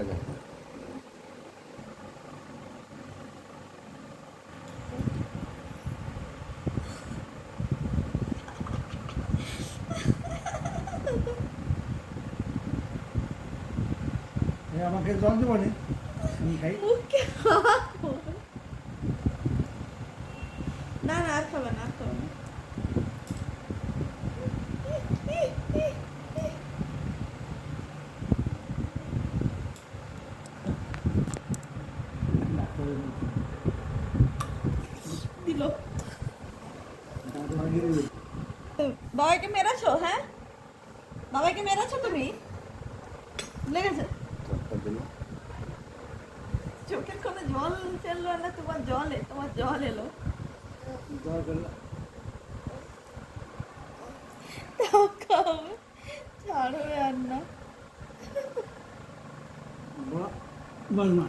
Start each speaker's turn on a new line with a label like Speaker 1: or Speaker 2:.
Speaker 1: পাওয়া যায়। আমাকে জল দেবো না? আমি খাই।
Speaker 2: না না আর না। বাবাকে মেরেছো হ্যাঁ? বাবাকে মেরেছো তুমি? লেগেছে? চোখের কোনো জল চলল না, তোমার জল তোমার জল এলো। ছাড়বে আর না